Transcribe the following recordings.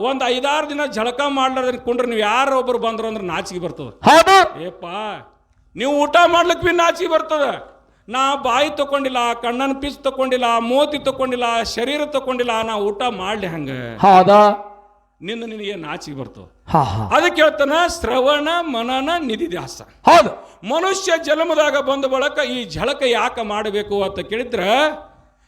ಒಂದ್ ಐದಾರು ದಿನ ಜಳಕ ಮಾಡ್ಲಾರ್ದ ಕುಂಡ್ರೆ ನೀವು ಯಾರೋ ಒಬ್ರು ಬಂದ್ರು ಅಂದ್ರೆ ನಾಚಿಕೆ ಬರ್ತದ. ಹೌದು. ಏಪ್ಪ ನೀವು ಊಟ ಮಾಡ್ಲಿಕ್ಕೆ ಬಿ ನಾಚಿಕೆ ಬರ್ತದ. ನಾ ಬಾಯಿ ತಕೊಂಡಿಲ್ಲ ಕಣ್ಣನ ಪಿಸ್ ತಕೊಂಡಿಲ್ಲ ಮೋತಿ ತಕೊಂಡಿಲ್ಲ ಶರೀರ ತಕೊಂಡಿಲ್ಲ ನಾ ಊಟ ಮಾಡ್ಲಿ ಹಂಗ. ಹೌದಾ. ನಿಂದ ನಿನಗೆ ನಾಚಿಗೆ ಬರ್ತದ? ಅದಕ್ಕೆ ಹೇಳ್ತಾನ ಶ್ರವಣ ಮನನ ನಿಧಿಧ್ಯಾಸ ಹೌದು. ಮನುಷ್ಯ ಜನ್ಮದಾಗ ಬಂದ ಬಳಕ ಈ ಝಳಕ ಯಾಕೆ ಮಾಡಬೇಕು ಅಂತ ಕೇಳಿದ್ರ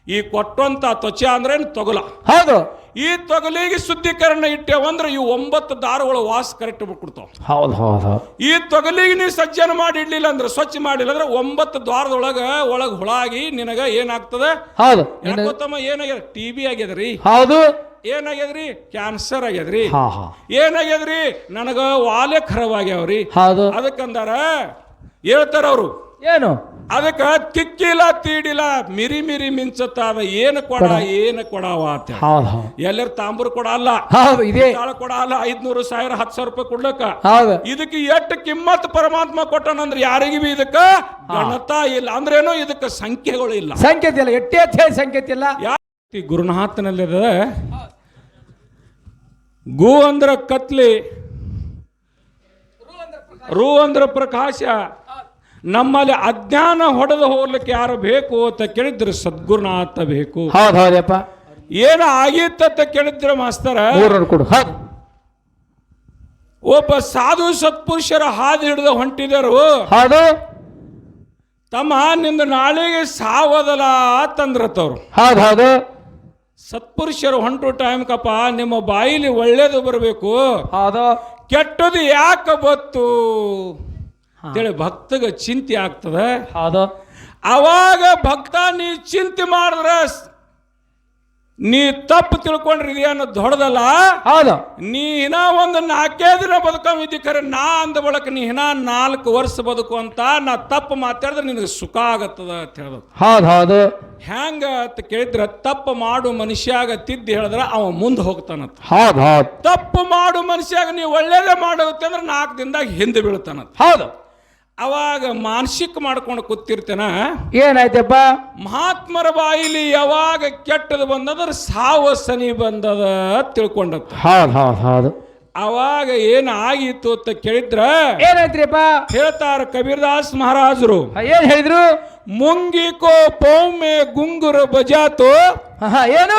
ಈ ಕೊಟ್ಟಂತ ತ್ವಚೆ ಅಂದ್ರೆ ತೊಗಲ. ಹೌದು. ಈ ತೊಗಲಿಗೆ ಶುದ್ಧೀಕರಣ ಇಟ್ಟೇವಂದ್ರೆ ಈ ಒಂಬತ್ತು ದಾರಗಳು ವಾಸ ಕರೆಕ್ಟ್ ಬಿಟ್ಬಿಡ್ತಾವ. ಹೌದು ಹೌದು ಈ ತೊಗಲಿಗೆ ನೀವು ಸಜ್ಜನ ಮಾಡಿ ಇಡ್ಲಿಲ್ಲ ಅಂದ್ರೆ ಸ್ವಚ್ಛ ಮಾಡಿಲ್ಲ ಅಂದ್ರೆ ಒಂಬತ್ತು ದ್ವಾರದೊಳಗ ಒಳಗ ಹುಳಾಗಿ ನಿನಗ ಏನಾಗ್ತದ? ಹೌದು. ಯಾಕೋತಮ್ಮ ಏನಾಗ್ಯದ? ಟಿ ಬಿ ಆಗ್ಯದ್ರಿ. ಹೌದು. ಏನಾಗ್ಯದ್ರಿ? ಕ್ಯಾನ್ಸರ್ ಆಗ್ಯದ್ರಿ. ಏನಾಗ್ಯದ್ರಿ? ನನಗ ವಾಲೆ ಖರಾಬ್ ಆಗ್ಯಾವ್ರಿ. ಹೌದು. ಅದಕ್ಕಂದಾರ ಹೇಳ್ತಾರ ಅವರು. ಏನು? ಅದಕ್ಕ ತಿಕ್ಕಿಲ್ಲ ತೀಡಿಲ್ಲ ಮಿರಿ ಮಿರಿ ಮಿಂಚತ್ತಾವ. ಏನು ಕೊಡ ಏನು ಕೊಡವ ಅಂತ ಎಲ್ಲರ ತಾಂಬೂರು ಕೊಡ ಅಲ್ಲ. ಇದೆ. ಕೊಡ ಅಲ್ಲ ಐದ್ನೂರು ಸಾವಿರ ಹತ್ತು ಸಾವಿರ ರೂಪಾಯಿ ಕೊಡ್ಲಕ್ಕ. ಇದಕ್ಕೆ ಎಷ್ಟು ಕಿಮ್ಮತ್ ಪರಮಾತ್ಮ ಕೊಟ್ಟನಂದ್ರೆ ಯಾರಿಗೂ ಬಿ ಇದಕ್ಕ ಗಣತ ಇಲ್ಲ. ಅಂದ್ರೇನು ಇದಕ್ಕೆ ಸಂಖ್ಯೆಗಳು ಇಲ್ಲ. ಸಂಕೇತ ಇಲ್ಲ. ಎಟ್ಟೆ ಅಂತ ಹೇಳಿ ಸಂಕೇತ ಇಲ್ಲ. ಯಾಕೆ ಈ ಗುರುನಾಥನಲ್ಲಿದ. ಗು ಅಂದ್ರ ಕತ್ಲಿ ರು ಅಂದ್ರ ಪ್ರಕಾಶ. ನಮ್ಮಲ್ಲಿ ಅಜ್ಞಾನ ಹೊಡೆದು ಹೋಗ್ಲಿಕ್ಕೆ ಯಾರು ಬೇಕು ಅಂತ ಕೇಳಿದ್ರೆ ಸದ್ಗುರುನಾಥ ಬೇಕು. ಹೌದು ಹೌದಪ್ಪ ಏನು ಆಗಿತ್ತಂತ ಕೇಳಿದ್ರೆ ಮಾಸ್ತರ ಒಬ್ಬ ಸಾಧು ಸತ್ಪುರುಷರ ಹಾದಿ ಹಿಡಿದು ಹೊಂಟಿದರು. ಹೌದು. ತಮ್ಮ ನಿಂದ ನಾಳೆಗೆ ಸಾವದಲ್ಲ ತಂದ್ರತವ್ರು. ಹೌದು ಹೌದು ಸತ್ಪುರುಷರು ಹೊಂಟು ಟೈಮ್ ಕಪ್ಪ ನಿಮ್ಮ ಬಾಯಿಲಿ ಒಳ್ಳೇದು ಬರಬೇಕು. ಹೌದು. ಕೆಟ್ಟದು ಯಾಕೆ ಬತ್ತು? ಅಂತೇಳಿ ಭಕ್ತಗ ಚಿಂತೆ ಆಗ್ತದೆ. ಹೌದು. ಅವಾಗ ಭಕ್ತ ನೀ ಚಿಂತೆ ಮಾಡಿದ್ರ ನೀ ತಪ್ಪು ತಿಳ್ಕೊಂಡ್ರಿ ಅನ್ನೋ ದೊಡ್ಡದಲ್ಲ. ಹೌದು. ನೀ ಇನ್ನ ಒಂದು ನಾಲ್ಕೇ ದಿನ ಬದುಕೊಂಡಿದ್ದಿ ಖರೆ ನಾ ಅಂದ ಬಳಕ ನೀ ಇನ್ನ ನಾಲ್ಕು ವರ್ಷ ಬದುಕು ಅಂತ ನಾ ತಪ್ಪು ಮಾತಾಡಿದ್ರೆ ನಿನಗೆ ಸುಖ ಆಗತ್ತದ ಅಂತ ಹೇಳ್ದ ಹೌದು ಹೌದು. ಹೆಂಗ ಅಂತ ಕೇಳಿದ್ರೆ ತಪ್ಪು ಮಾಡು ಮನುಷ್ಯಾಗ ತಿದ್ದಿ ಹೇಳಿದ್ರೆ ಅವ ಮುಂದೆ ಹೋಗ್ತಾನಂತ. ಹೌದು ಹೌದು. ತಪ್ಪು ಮಾಡು ಮನುಷ್ಯಾಗ ನೀ ಒಳ್ಳೇದೇ ಮಾಡೋಗುತ್ತೆ ಅಂದ್ರೆ ನಾಲ್ಕು ದಿನದಾಗ ಹಿಂದೆ ಬೀಳ್ತಾನಂತ. ಹೌದು. ಅವಾಗ ಮಾನಸಿಕ ಮಾಡ್ಕೊಂಡು ಕೂತಿರ್ತೇನ ಏನಾಯ್ತಪ್ಪ? ಮಹಾತ್ಮರ ಬಾಯಿಲಿ ಯಾವಾಗ ಕೆಟ್ಟದು ಬಂದದ್ರ ಸಾವ ಸನಿ ಬಂದದ ಅಂತ ತಿಳ್ಕೊಂಡತ್ತ ಹೌದು ಹೌದು ಹೌದು. ಅವಾಗ ಏನು ಆಗಿತ್ತು ಅಂತ ಕೇಳಿದ್ರ ಏನಾಯ್ತ್ರಿಪ್ಪ? ಹೇಳ್ತಾರ ಕಬೀರ್ದಾಸ್ ಮಹಾರಾಜರು. ಏನ್ ಹೇಳಿದ್ರು? ಮುಂಗಿಕೋ ಪೌಮೆ ಗುಂಗುರ ಬಜಾತು ಏನು?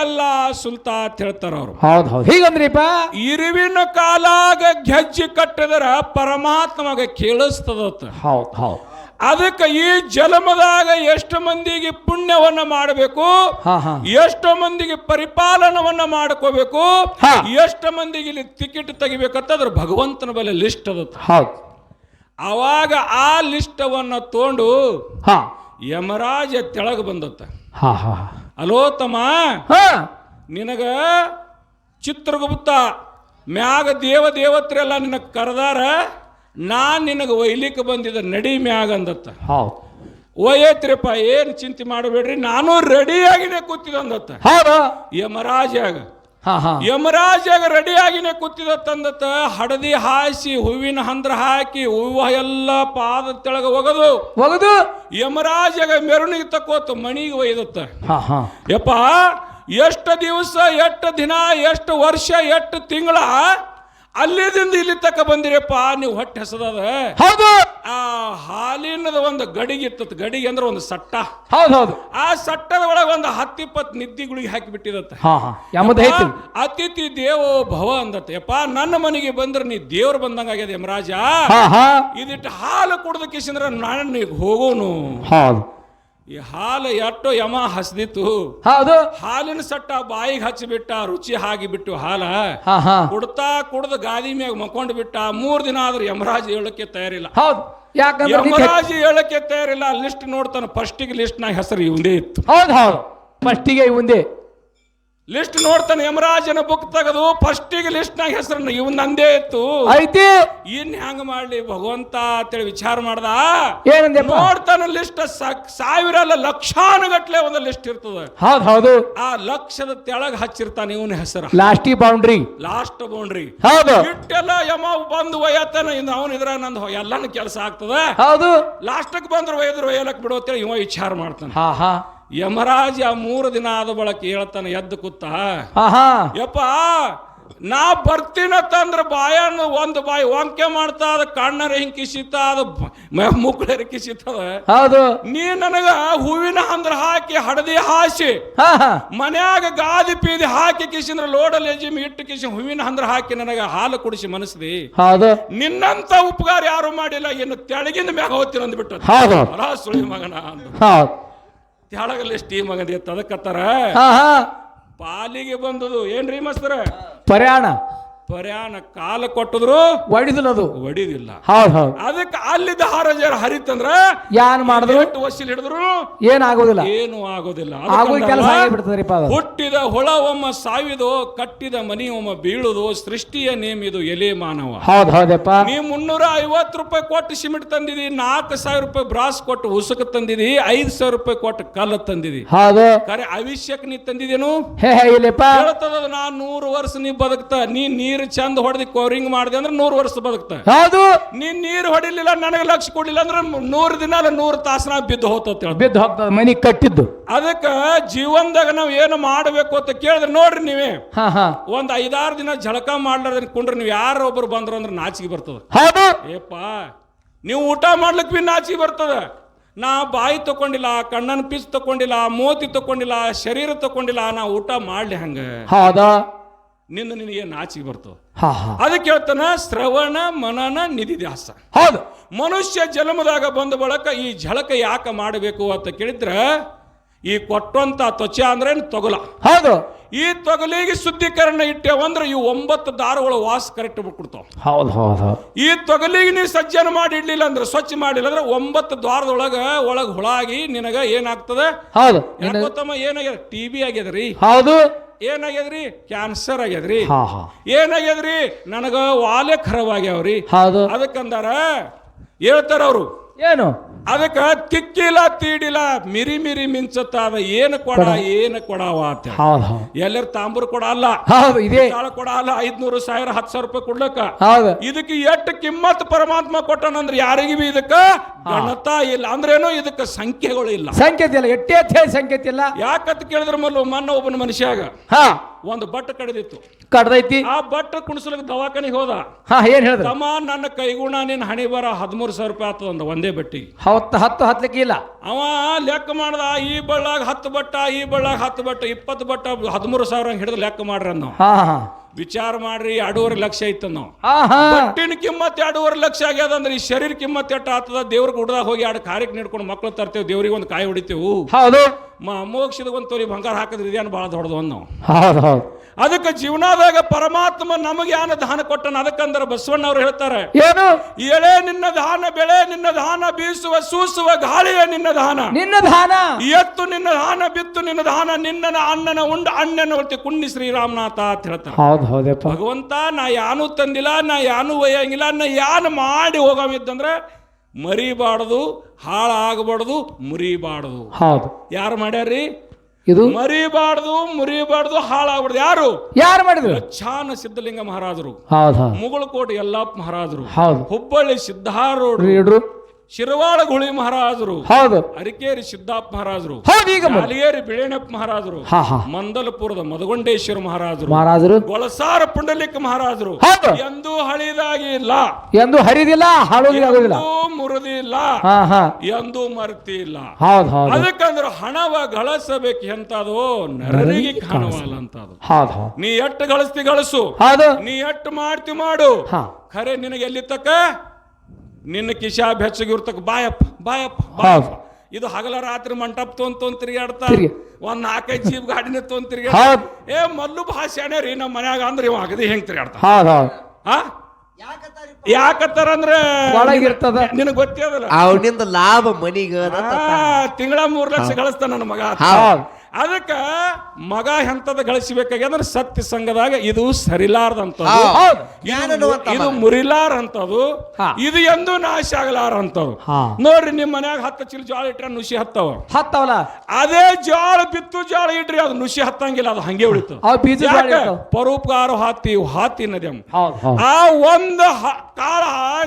ಅಲ್ಲ ಸುಲ್ತಾ ಅಂತ ಹೇಳ್ತಾರ ಅವರು. ಹೌದು ಹೌದು. ಹೀಗಂದ್ರಿಪ್ಪ? ಇರುವಿನ ಕಾಲಾಗ ಗೆಜ್ಜೆ ಕಟ್ಟಿದ್ರ ಪರಮಾತ್ಮಗ ಕೇಳಿಸ್ತದತ್ತ. ಹೌದು ಹೌದು. ಅದಕ್ಕೆ ಈ ಜನ್ಮದಾಗ ಎಷ್ಟು ಮಂದಿಗೆ ಪುಣ್ಯವನ್ನ ಮಾಡಬೇಕು? ಎಷ್ಟು ಮಂದಿಗೆ ಪರಿಪಾಲನವನ್ನ ಮಾಡ್ಕೋಬೇಕು. ಎಷ್ಟು ಮಂದಿಗೆ ಇಲ್ಲಿ ಟಿಕೆಟ್ ತೆಗಿಬೇಕಂತ ಅದ್ರ ಭಗವಂತನ ಬಲೆ ಲಿಸ್ಟ್ ಅದತ್ತ. ಹೌದು. ಅವಾಗ ಆ ಲಿಸ್ಟವನ್ನು ತಗೊಂಡು ಹಾ. ಯಮರಾಜ ತೆಳಗ ಬಂದತ್ತ. ಹಾ ಹಾ ಅಲೋ ತಮ್ಮ ಹಾ. ನಿನಗ ಚಿತ್ರಗುಪ್ತ ಮ್ಯಾಗ ದೇವ ದೇವತ್ರೆಲ್ಲ ನಿನಗೆ ಕರೆದಾರ ನಾನ್ ನಿನಗೆ ಒಯ್ಲಿಕ್ಕೆ ಬಂದಿದ್ದ ನಡಿ ಮ್ಯಾಗ ಅಂದತ್ತ. ಒಯ್ಯತ್ರಿಪ್ಪ ಏನು ಚಿಂತೆ ಮಾಡಬೇಡ್ರಿ ನಾನು ರೆಡಿಯಾಗಿನೇ ಕೂತಿದ್ದೆ ಹೌದು? ಯಮರಾಜಾಗ ಯಮರಾಜಾಗ ರೆಡಿಯಾಗಿನೇ ತಂದತ ಹಡದಿ ಹಾಸಿ ಹೂವಿನ ಹಂದ್ರ ಹಾಕಿ ಹೂವ ಎಲ್ಲ ಪಾದ ತೆಳಗ ಒಗದು ಒಗದು? ಯಮರಾಜಾಗ ಮೆರವಣಿಗೆ ತಕ್ಕೋತ ಮಣಿಗೆ ಒಯ್ದತ್ತ. ಯಪ್ಪ ಎಷ್ಟು ದಿವಸ ಎಷ್ಟು ದಿನ ಎಷ್ಟು ವರ್ಷ ಎಷ್ಟು ತಿಂಗಳ ಅಲ್ಲಿದಿಂದ ಇಲ್ಲಿ ತಕ್ಕ ಬಂದಿರಪ್ಪ ನೀವು ಹೊಟ್ಟೆ ಹೆಸದ ಹೌದು. ಆ ಹಾಲಿನದ ಒಂದು ಗಡಿಗೆ ಇರ್ತದ. ಗಡಿಗೆ ಅಂದ್ರೆ ಒಂದು ಸಟ್ಟ. ಹೌದು ಹೌದು ಆ ಸಟ್ಟದ ಒಳಗೆ ಒಂದು ಹತ್ತಿಪ್ಪತ್ತು ನಿದ್ದಿಗಳಿಗೆ ಹಾಕಿ ಯಮದ ಅತಿಥಿ ದೇವೋ ಭವ ಅಂದತ್ತೆ. ಯಪ್ಪ ನನ್ನ ಮನೆಗೆ ಬಂದ್ರೆ ನೀ ದೇವ್ರು ಬಂದಂಗ ಆಗ್ಯದ ಯಮರಾಜ? ಇದಿಟ್ಟು ಹಾಲು ಕುಡ್ದ ಕಿಸಿಂದ್ರ ನಾನು ನೀ ಹೋಗೋನು. ಹೌದು. ಈ ಹಾಲು ಎಟ್ಟು ಯಮ ಹಸ್ದಿತ್ತು. ಹೌದು. ಹಾಲಿನ ಸಟ್ಟ ಬಾಯಿಗೆ ಹಚ್ಚಿಬಿಟ್ಟ ರುಚಿ ಹಾಗೆ ಬಿಟ್ಟು ಹಾಲ ಕುಡ್ತಾ ಕುಡ್ದು ಗಾದಿ ಮ್ಯಾಗ ಮಕ್ಕೊಂಡು ಬಿಟ್ಟ ಮೂರ್ ದಿನ ಆದ್ರೂ ಯಮರಾಜ್ ಹೇಳಕ್ಕೆ ತಯಾರಿಲ್ಲ. ಹೌದು. ಯಾಕಂದ್ರೆ ಯಮರಾಜ್ ಹೇಳಕ್ಕೆ ತಯಾರಿಲ್ಲ. ಲಿಸ್ಟ್ ನೋಡ್ತಾನೆ ಫಸ್ಟಿಗೆ ಲಿಸ್ಟ್ ನಾಗ ಹೆಸರು ಇವಂದೇ ಇತ್ತು. ಹೌದು ಹೌದು. ಫಸ್ಟಿಗೆ ಮುಂದೆ ಲಿಸ್ಟ್ ನೋಡ್ತಾನೆ ಯಮರಾಜನ ಬುಕ್ ತೆಗೆದು ಫಸ್ಟಿಗೆ ಲಿಸ್ಟ್ ನಾಗ ಹೆಸರು ಇವ್ ನಂದೇ ಇತ್ತು. ಐತಿ ಇನ್ ಹೆಂಗ್ ಮಾಡ್ಲಿ ಭಗವಂತ ಅಂತೇಳಿ ವಿಚಾರ ಮಾಡ್ದ? ಏನಂದೆ ನೋಡ್ತಾನ ಲಿಸ್ಟ್ ಸಾವಿರ ಅಲ್ಲ ಲಕ್ಷಾನುಗಟ್ಲೆ ಒಂದು ಲಿಸ್ಟ್ ಇರ್ತದ. ಹೌದು ಹೌದು. ಆ ಲಕ್ಷದ ತೆಳಗ್ ಹಚ್ಚಿರ್ತಾನೆ ಇವನ ಹೆಸರು. ಲಾಸ್ಟಿ ಬೌಂಡ್ರಿ ಲಾಸ್ಟ್ ಬೌಂಡ್ರಿ ಹೌದು. ಇಟ್ಟೆಲ್ಲ ಯಮ ಬಂದು ಒಯ್ಯತ್ತಾನ ಇನ್ನು ಅವನ ಇದ್ರ ನಂದು ಎಲ್ಲಾನು ಕೆಲಸ ಆಗ್ತದ. ಹೌದು. ಲಾಸ್ಟ್ ಬಂದ್ರು ಒಯ್ದ್ರು ಒಯ್ಯಲಕ್ ಬಿಡು ಅಂತೇಳಿ ಇವ ವಿಚಾರ ಮಾಡ್ತಾನೆ. ಹಾ ಹಾ. ಯಮರಾಜ ಮೂರು ದಿನ ಆದ ಬಳಕ ಹೇಳ್ತಾನೆ ಎದ್ದು ಕೂತ. ಯಪ್ಪ ನಾ ಬರ್ತೀನತ್ತಂದ್ರ ಬಾಯನ್ನು ಒಂದು ಬಾಯಿ ಒಂಕೆ ಮಾಡ್ತಾ ಅದ ಕಣ್ಣರ ಹಿಂಗ್ ಕಿಸಿತ ಅದ ಮುಕ್ಕಳರ ಕಿಸಿತದ ಹೌದು. ನೀ ನನಗ ಹೂವಿನ ಅಂದ್ರ ಹಾಕಿ ಹಡದಿ ಹಾಸಿ ಮನ್ಯಾಗ ಗಾದಿ ಪೀದಿ ಹಾಕಿ ಕಿಸಿಂದ್ರ ಲೋಡಲ್ ಎಜಿಮ್ ಇಟ್ಟು ಕಿಸಿ ಹೂವಿನ ಅಂದ್ರ ಹಾಕಿ ನನಗ ಹಾಲು ಕುಡಿಸಿ ಮನಸ್ದಿ ಹೌದು. ನಿನ್ನಂತ ಉಪಕಾರ ಯಾರು ಮಾಡಿಲ್ಲ ಇನ್ನು ತೆಳಗಿಂದ ಮ್ಯಾಗ ಹೋಗ್ತೀನಿ ಅಂದ್ಬಿಟ್ಟು. ಸುಳಿ ಮಗನ ಅಂದ. ತೆಳಗಲ್ಲಿ ಸ್ಟೀಮ್ ಆಗದೆ ಅದಕ್ಕತ್ತಾರ ಪಾಲಿಗೆ ಬಂದದು. ಏನ್ರಿ ಮಸ್ತರ? ಪ್ರಯಾಣ. ಪರ್ಯಾಣ ಕಾಲ ಕೊಟ್ಟಿದ್ರು ಒಡಿದಿಲ್ಲದು ಒಡಿದಿಲ್ಲ. ಹೌದು ಹೌದು. ಅದಕ್ಕೆ ಅಲ್ಲಿದ್ದ ಹಾರಜಾರ ಹರಿತಂದ್ರ ಯಾನ್ ಮಾಡಿದ್ರು? ಎಂಟು ವಸೀಲ್ ಹಿಡಿದ್ರು? ಏನಾಗೋದಿಲ್ಲ ಏನು ಆಗೋದಿಲ್ಲ. ಆಗೋ ಕೆಲಸ ಆಗಿಬಿಡ್ತದ್ರಿಪ್ಪ ಹುಟ್ಟಿದ ಹೊಳ ಒಮ್ಮ ಸಾವಿದು ಕಟ್ಟಿದ ಮನಿ ಒಮ್ಮ ಬೀಳುದು ಸೃಷ್ಟಿಯ ನೇಮಿದು ಎಲೆ ಮಾನವ. ಹೌದು ಹೌದಪ್ಪ. ನೀ ಮುನ್ನೂರ ಐವತ್ತು ರೂಪಾಯಿ ಕೊಟ್ಟು ಸಿಮೆಂಟ್ ತಂದಿದಿ ನಾಲ್ಕು ಸಾವಿರ ರೂಪಾಯಿ ಬ್ರಾಸ್ ಕೊಟ್ಟು ಉಸುಕ ತಂದಿದಿ ಐದು ಸಾವಿರ ರೂಪಾಯಿ ಕೊಟ್ಟು ಕಲ್ಲ ತಂದಿದಿ. ಹೌದು. ಕರೆ ಅವಿಷ್ಯಕ್ ನೀ ತಂದಿದೇನು? ಹೇ ಹೇ ಇಲ್ಲಪ್ಪ. ಹೇಳ್ತದ ನಾ ನೂರು ವರ್ಷ ನೀ ಬದುಕ್ತ ನೀ ನೀರು ಚಂದ ಹೊಡೆದಿ ಕೋರಿಂಗ್ ಮಾಡಿದೆ ಅಂದ್ರೆ ನೂರು ವರ್ಷ ಬದುಕ್ತ. ಹೌದು. ನೀನ್ ನೀರು ಹೊಡಿಲಿಲ್ಲ ನನಗೆ ಲಕ್ಷ ಕೊಡ್ಲಿಲ್ಲ ಅಂದ್ರೆ ನೂರು ದಿನ ಅಲ್ಲ ನೂರು ತಾಸನ ಬಿದ್ದು ಹೋಗ್ತತ್ ಹೇಳ. ಬಿದ್ದು ಹೋಗ್ತದ ಮನಿ ಕಟ್ಟಿದ್ದು. ಅದಕ್ಕೆ ಜೀವನದಾಗ ನಾವು ಏನು ಮಾಡಬೇಕು ಅಂತ ಕೇಳಿದ್ರೆ ನೋಡ್ರಿ ನೀವೇ. ಒಂದ್ ಐದಾರು ದಿನ ಜಳಕ ಮಾಡ್ಲಾರ್ದ ಕುಂಡ್ರೆ ನೀವು ಯಾರೋ ಒಬ್ರು ಬಂದ್ರು ಅಂದ್ರೆ ನಾಚಿಗೆ ಬರ್ತದ. ಹೌದು. ಏಪ್ಪ ನೀವು ಊಟ ಮಾಡ್ಲಿಕ್ಕೆ ಬಿ ನಾಚಿಗೆ ಬರ್ತದ. ನಾ ಬಾಯಿ ತಕೊಂಡಿಲ್ಲ ಕಣ್ಣನ್ ಪೀಸ್ ತಕೊಂಡಿಲ್ಲ ಮೋತಿ ತಕೊಂಡಿಲ್ಲ ಶರೀರ ತಕೊಂಡಿಲ್ಲ ನಾ ಊಟ ಮಾಡ್ಲಿ ಹಂಗ. ಹೌದಾ? ನಿಂದ ನಿನಗೆ ನಾಚಿಗೆ ಬರ್ತದ. ಅದಕ್ಕೆ ಹೇಳ್ತಾನ ಶ್ರವಣ ಮನನ ನಿಧಿ ದಾಸ ಹೌದು. ಮನುಷ್ಯ ಜನ್ಮದಾಗ ಬಂದ ಬಳಕ ಈ ಝಳಕ ಯಾಕೆ ಮಾಡಬೇಕು ಅಂತ ಕೇಳಿದ್ರ ಈ ಕೊಟ್ಟಂತ ತ್ವಚ ಅಂದ್ರೆ ತೊಗಲ. ಹೌದು. ಈ ತೊಗಲಿಗೆ ಶುದ್ಧೀಕರಣ ಇಟ್ಟೇವಂದ್ರೆ ಈ ಒಂಬತ್ತು ದಾರಗಳು ವಾಸ ಕರೆಕ್ಟ್ ಬಿಟ್ಬಿಡ್ತಾವ. ಹೌದು ಹೌದು. ಈ ತೊಗಲಿಗೆ ನೀವು ಸಜ್ಜನ ಮಾಡಿ ಇಡ್ಲಿಲ್ಲ ಅಂದ್ರೆ ಸ್ವಚ್ಛ ಮಾಡಿಲ್ಲ ಅಂದ್ರೆ ಒಂಬತ್ತು ದ್ವಾರದೊಳಗ ಒಳಗ್ ಹುಳಾಗಿ ನಿನಗ ಏನಾಗ್ತದ? ಹೌದು. ನಿನ್ನ- ಏನಾಗ್ಯದ? ಟಿ ಬಿ ರೀ. ಹೌದು. ಏನಾಗ್ಯದ್ರಿ? ಕ್ಯಾನ್ಸರ್ ಆಗ್ಯದ್ರಿ. ಹಾ ಹಾ. ಏನಾಗ್ಯದ್ರಿ? ನನಗ ವಾಲೆ ಖರಾಬ್ ಆಗ್ಯಾವ್ರಿ ಹೌದು. ಅದಕ್ಕಂದಾರ ಹೇಳ್ತಾರ ಅವರು. ಏನು? ಅದಕ್ಕ ತಿಕ್ಕಿಲ್ಲ ತೀಡಿಲ್ಲ ಮಿರಿ ಮಿರಿ ಮಿಂಚತ್ತಾದ ಏನು ಕೊಡ ಏನು ಕೊಡವ ಅಂತ ಹೌದು ಹೌದು. ಎಲ್ಲರ ತಾಂಬೂರ್ ಕೊಡಲ್ಲ ಹೌದು ಇದೆ. ಕಾಳ ಕೊಡ ಅಲ್ಲ. ಐದ್ನೂರು ಸಾವಿರ ಹತ್ತು ಸಾವಿರ ರೂಪಾಯಿ ಕೊಡ್ಲಕ್ಕ. ಹೌದು. ಇದಕ್ಕೆ ಎಷ್ಟು ಕಿಮ್ಮತ್ ಪರಮಾತ್ಮ ಕೊಟ್ಟನಂದ್ರೆ ಯಾರಿಗೂ ಬಿ ಇದಕ್ಕ ಗಣತ ಇಲ್ಲ ಅಂದ್ರೇನು ಇದಕ್ಕೆ ಸಂಖ್ಯೆಗಳು ಇಲ್ಲ. ಸಂಕೇತ ಇಲ್ಲ ಎಟ್ಟೇ ಅಂತ ಹೇಳಿ ಸಂಕೇತ ಇಲ್ಲ. ಯಾಕಂತ ಕೇಳಿದ್ರ ಮೊದಲು ಮೊನ್ನೆ ಒಬ್ಬನ ಮನುಷ್ಯಾಗ. ಹಾ. ಒಂದು ಬಟ್ಟ ಕಡಿದಿತ್ತು. ಕಡ್ದೈತಿ. ಆ ಬಟ್ಟ ಕುಣಿಸ್ಲಿಕ್ಕೆ ದವಾಖಾನಿಗೆ ಹೋದ. ಹಾ ಏನ್ ಹೇಳಿದ್ರು? ತಮ್ಮ ನನ್ನ ಕೈಗುಣ ನಿನ್ನ ಹಣಿ ಬರ ಹದಿಮೂರು ಸಾವಿರ ರೂಪಾಯಿ ಆಗ್ತದ ಅಂದ ಒಂದೇ ಬಟ್ಟಿ. ಹತ್ತು ಹತ್ತು ಹತ್ಲಿಕ್ಕೆ ಇಲ್ಲ. ಅವ ಲೆಕ್ಕ ಮಾಡ್ದ ಈ ಬಳ್ಳಾಗ ಹತ್ತು ಬಟ್ಟ ಈ ಬಳ್ಳಾಗ ಹತ್ತು ಬಟ್ಟ ಇಪ್ಪತ್ತು ಬಟ್ಟ ಹದಿಮೂರು ಸಾವಿರ ಹಂಗೆ ಹಿಡಿದು ಲೆಕ್ಕ ಮಾಡ್ರಿ ನಾವು ಹಾ ಹಾ. ವಿಚಾರ ಮಾಡ್ರಿ ಎರಡೂವರೆ ಲಕ್ಷ ಇತ್ತು ನಾವು. ಬಟ್ಟಿನ ಕಿಮ್ಮತ್ ಎರಡೂವರೆ ಲಕ್ಷ ಆಗ್ಯದ ಅಂದ್ರೆ ಈ ಶರೀರ ಕಿಮ್ಮತ್ ಎಟ್ಟ ಆತದ ದೇವ್ರಿಗೆ ಹುಡ್ದಾಗ ಹೋಗಿ ಎರಡು ಕಾರ್ಯಕ್ಕೆ ನೀಡ್ಕೊಂಡು ಮಕ್ಳು ತರ್ತೇವೆ ದೇವ್ರಿಗೆ ಒಂದು ಕಾಯಿ ಹೊಡಿತೇವು. ಹೌದು. ಮ ಮೋಕ್ಷದ ಒಂದು ತೋರಿ ಬಂಗಾರ ಹಾಕಿದ್ರೆ ಇದೇನು ಭಾಳ ದೊಡ್ಡದು ಒಂದು ನಾವು. ಅದಕ್ಕೆ ಜೀವನದಾಗ ಪರಮಾತ್ಮ ನಮಗೆ ಯಾನ ದಾನ ಕೊಟ್ಟನ. ಅದಕ್ಕಂದ್ರೆ ಬಸವಣ್ಣವ್ರು ಹೇಳ್ತಾರೆ ಏನು? ಎಳೆ ನಿನ್ನ ದಾನ ಬೆಳೆ ನಿನ್ನ ದಾನ ಬೀಸುವ ಸೂಸುವ ಗಾಳಿಯ ನಿನ್ನ ದಾನ. ನಿನ್ನ ದಾನ? ಎತ್ತು ನಿನ್ನ ದಾನ ಬಿತ್ತು ನಿನ್ನ ದಾನ ನಿನ್ನನ ಅಣ್ಣನ ಉಂಡ ಅಣ್ಣನ ಹೊರತಿ ಕುಣ್ಣಿ ಶ್ರೀರಾಮನಾಥ ಅಂತ ಹೇಳ್ತಾರೆ. ಹೌದು ಹೌದಪ್ಪ. ಭಗವಂತ ನಾ ಯಾನು ತಂದಿಲ್ಲ ನಾ ಯಾನು ಒಯ್ಯಂಗಿಲ್ಲ ನಾ ಯಾನು ಮಾಡಿ ಹೋಗಿದ್ದಂದ್ರೆ ಮರಿಬಾರ್ದು ಹಾಳಾಗಬಾರ್ದು ಮುರಿಬಾರ್ದು. ಹೌದು. ಯಾರು ಮಾಡ್ಯಾರ್ರಿ? ಇದು? ಮರಿಬಾರ್ದು ಮುರಿಬಾರ್ದು ಹಾಳಾಗ್ಬಾರ್ದು. ಯಾರು? ಯಾರು ಮಾಡಿದ್ರು? ಚಾನ ಸಿದ್ಧಲಿಂಗ ಮಹಾರಾಜರು. ಹೌದು ಮುಗಳಕೋಟೆ ಯಲ್ಲಪ್ಪ ಮಹಾರಾಜರು. ಹೌದು. ಹುಬ್ಬಳ್ಳಿ ಸಿದ್ಧಾರೂಢರು. ಶಿರವಾಳ ಗುಳಿ ಮಹಾರಾಜರು ಹೌದು. ಅರಿಕೇರಿ ಸಿದ್ದಾಪ್ ಮಹಾರಾಜರು ಹೌದು ಈಗ. ಅಲಿಗೇರಿ ಬಿಳೇನಪ್ಪ ಮಹಾರಾಜರು ಮಂದಲಪುರದ ಮದಗೊಂಡೇಶ್ವರ ಮಹಾರಾಜರು ಮಹಾರಾಜರು. ಗೊಳಸಾರ ಪುಂಡಲಿಕ್ ಮಹಾರಾಜರು ಎಂದು ಎಂದೂ ಹಳಿದಾಗಿ ಇಲ್ಲ ಎಂದು ಹರಿದಿಲ್ಲ ಹಾಳೋದಿಲ್ಲ ಮುರಿದಿಲ್ಲ. ಎಂದು ಹಾ. ಎಂದೂ ಮರ್ತಿ ಇಲ್ಲ ಹೌದು ಹೌದು. ಅದಕ್ಕಂದ್ರೆ ಹಣವ ಗಳಿಸಬೇಕು ಎಂತದು ನರರಿಗೆ ಕಾಣವಲ್ಲ ಅಂತದು ನೀ ಎಟ್ಟು ಗಳಿಸ್ತಿ ಗಳಿಸು. ನೀ ಎಟ್ಟು ಮಾಡ್ತಿ ಮಾಡು. ಖರೆ ನಿನಗೆ ಎಲ್ಲಿ ತಕ್ಕ? ನಿನ್ನ ಕಿಶಾ ಬೆಚ್ಚಗಿರ್ತಕ್ಕ ಬಾಯಪ್ಪ ಬಾಯಪ್ಪ. ಬಾಯಪ್ಪ. ಇದು ಹಗಲ ರಾತ್ರಿ ಮಂಟಪ ತಿರುಗಾಡ್ತಾ ತಿರ್ಗಿ. ಒಂದ್ ನಾಲ್ಕೈದು ಜೀಪ್ ಗಾಡಿನ ತೊಂದ್ ತಿರುಗಾಡ ಏ ಮಲ್ಲು ಭಾಷೆ ರೀ ನಮ್ಮ ಮನ್ಯಾಗ ಅಂದ್ರೆ ಇವ ಅಗದಿ ಹೆಂಗ್ ತಿರುಗಾಡ್ತಾ ಹಾ ಯಾಕತ್ತಾರ ಅಂದ್ರೆ ಒಳಗಿರ್ತದ. ನಿನಗೆ ಗೊತ್ತೇದಲ್ಲ ಅವನಿಂದ ಲಾಭ ಮನಿಗ ತಿಂಗಳ ಮೂರ್ ಲಕ್ಷ ಕಳಿಸ್ತಾನ ನನ್ನ ಮಗ. ಅದಕ್ಕ ಮಗ ಎಂಥದ್ದು ಗಳಿಸಬೇಕಾಗ್ಯಂದ್ರೆ ಸತ್ಯ ಸಂಘದಾಗ ಇದು ಸರಿಲಾರ್ದಂತ ಇದು ಮುರಿಲಾರಂತದು ಇದು ಎಂದು ನಾಶ ಆಗಲಾರಂತದು ಹಾ. ನೋಡ್ರಿ ನಿಮ್ಮ ಮನ್ಯಾಗ ಹತ್ತು ಚೀಲ ಜೋಳ ಇಟ್ರೆ ನುಸಿ ಹತ್ತವ. ಹತ್ತವಲ್ಲ? ಅದೇ ಜೋಳ ಬಿತ್ತು ಜೋಳ ಇಟ್ರಿ ಅದು ನುಸಿ ಹತ್ತಂಗಿಲ್ಲ ಅದು ಹಂಗೆ ಉಳಿತು. ಪರೋಪಕಾರ ಹಾತಿ ಹಾತಿ ನದಿ ಆ ಒಂದು ಕಾಳ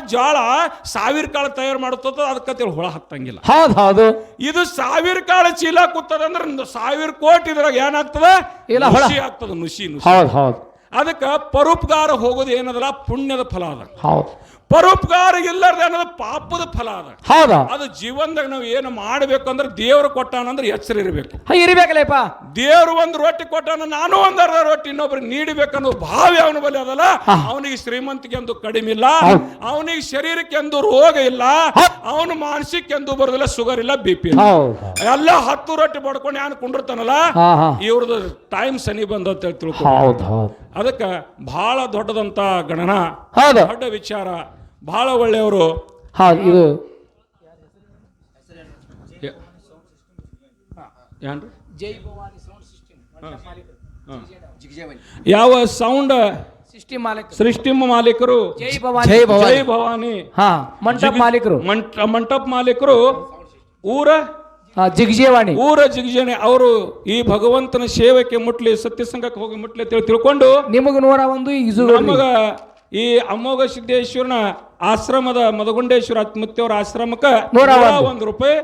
ಜೋಳ ಸಾವಿರ ಕಾಳ ತಯಾರು ಮಾಡುತ್ತ ಅದಕ್ಕೆ ಹುಳ ಹತ್ತಂಗಿಲ್ಲ. ಹೌದು ಹೌದು. ಇದು ಸಾವಿರ ಕಾಳ ಚೀಲ ಕೂತದಂದ್ರೆ ಸಾವಿರ ಕೋಟಿ ಇದ್ರಾಗ ಏನಾಗ್ತದ? ಇಲ್ಲ, ಹುಷಿ ನುಸಿ ಆಗ್ತದ ನುಸಿ ನುಸಿ ಹೌದು ಹೌದು. ಅದಕ್ಕೆ ಪರೋಪಕಾರ ಹೋಗೋದು ಏನದಲ್ಲ ಪುಣ್ಯದ ಫಲ ಅದ. ಹೌದು. ಪರೋಪಕಾರ ಇಲ್ಲಾರ್ದೆ ಅನ್ನೋದು ಪಾಪದ ಫಲ ಅದ. ಹೌದ? ಅದು ಜೀವನದಾಗ ನಾವು ಏನು ಮಾಡಬೇಕು ಅಂದ್ರೆ ದೇವರು ಕೊಟ್ಟಾನಂದ್ರೆ ಎಚ್ಚರ ಇರಬೇಕು. ಇರ್ಬೇಕಲ್ಲಪ್ಪ. ದೇವರು ಒಂದು ರೊಟ್ಟಿ ಕೊಟ್ಟಾನ ನಾನು ಒಂದು ಅರ್ಧ ರೊಟ್ಟಿ ಇನ್ನೊಬ್ರಿಗೆ ನೀಡಬೇಕನ್ನೋ ಭಾವ ಅವನ ಬಲಿ ಅದಲ್ಲ? ಅವನಿಗೆ ಶ್ರೀಮಂತಿಕೆ ಎಂದು ಕಡಿಮೆ ಇಲ್ಲ ಅವನಿಗೆ ಶರೀರಕ್ಕೆ ಎಂದು ರೋಗ ಇಲ್ಲ ಅವನು ಮಾನಸಿಕ ಎಂದು ಬರೋದಿಲ್ಲ ಶುಗರ್ ಇಲ್ಲ ಬಿ ಪಿ ಹೌದು. ಎಲ್ಲ ಹತ್ತು ರೊಟ್ಟಿ ಬಡ್ಕೊಂಡು ಯಾನು ಕುಂಡಿರ್ತಾನಲ್ಲ ಹಾ ಹಾ. ಇವ್ರದ್ದು ಟೈಮ್ ಸನಿ ಬಂದ ಅಂತ ಹೇಳಿ ತಿಳ್ಕೊ. ಹೌದು ಹೌದು. ಅದಕ್ಕೆ ಬಹಳ ದೊಡ್ಡದಂತ ಗಣನ. ಹೌದು. ದೊಡ್ಡ ವಿಚಾರ. ಬಹಳ ಒಳ್ಳೆಯವರು. ಹೌದು ಇದು. ಯಾವ ಸೌಂಡ್ ಸಿಸ್ಟಮ್. ಮಾಲೀಕ ಸೃಷ್ಟಿ ಮಾಲೀಕರು. ಜೈ ಭವಾನಿ. ಜೈ ಭವಾನಿ. ಜೈ ಭವಾನಿ. ಹಾ ಮಂಟಪ ಮಾಲೀಕರು. ಮಂಟ ಮಂಟಪ ಮಾಲೀಕರು? ಊರ? ಹಾ ಜಿಗಜೇವಾಣಿ. ಊರ ಜಿಗಜನೆ ಅವರು ಈ ಭಗವಂತನ ಸೇವಕ್ಕೆ ಮುಟ್ಲಿ ಸತ್ಯಸಂಗಕ್ಕೆ ಹೋಗಿ ಮುಟ್ಲಿ ಅಂತ ಹೇಳಿ ತಿಳ್ಕೊಂಡು ನಿಮಗೆ ನೋಡ ಒಂದು ಇಜು ನಮಗ ಈ ಅಮೋಘ ಸಿದ್ದೇಶ್ವರನ ಆಶ್ರಮದ ಮದಗುಂಡೇಶ್ವರ ಮುತ್ತೇವರ ಆಶ್ರಮಕ್ಕೆ ಒಂದು. ಒಂದು ರೂಪಾಯಿ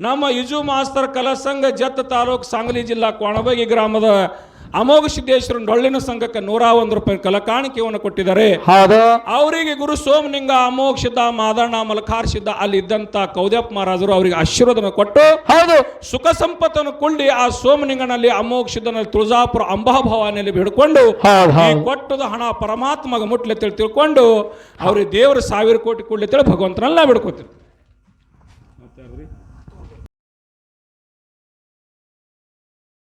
ನಮ್ಮ ಇಜು ಮಾಸ್ತರ್ ಕಲಾ ಸಂಘ ಜತ್ ತಾಲೂಕ್ ಸಾಂಗ್ಲಿ ಜಿಲ್ಲಾ ಕೊಣಬಗಿ ಗ್ರಾಮದ ಅಮೋಘ ಸಿದ್ದೇಶ್ವರ ಡೊಳ್ಳಿನ ಸಂಘಕ್ಕೆ ನೂರ ಒಂದು ರೂಪಾಯಿ ಕಲಕಾಣಿಕೆಯನ್ನು ಕೊಟ್ಟಿದ್ದಾರೆ. ಹೌದು. ಅವರಿಗೆ ಗುರು ಸೋಮನಿಂಗ ಅಮೋಘ ಸಿದ್ಧ ಮಾದಣ್ಣ ಮಲಕಾರ್ ಸಿದ್ಧ ಅಲ್ಲಿ ಇದ್ದಂತ ಕೌದ್ಯಪ್ಪ ಮಹಾರಾಜರು ಅವರಿಗೆ ಆಶೀರ್ವಾದನ ಕೊಟ್ಟು ಹೌದು. ಸುಖ ಸಂಪತ್ತನ್ನು ಕೊಳ್ಳಿ ಆ ಸೋಮನಿಂಗನಲ್ಲಿ ಅಮೋಘ ಸಿದ್ಧನಲ್ಲಿ ತುಳಜಾಪುರ ಅಂಬಾಭವಾನಿಯಲ್ಲಿ ಬಿಡ್ಕೊಂಡು ಹೌದು ಈ ಕೊಟ್ಟದ ಹಣ ಪರಮಾತ್ಮಗ ಮುಟ್ಲೆ ತಿಳ್ಕೊಂಡು ಅವ್ರಿಗೆ ದೇವರು ಸಾವಿರ ಕೋಟಿ ಕೊಡ್ಲಿ ತಿಳಿ ಭಗವಂತನೆಲ್ಲ ಬಿಡ್ಕೋತೀವಿ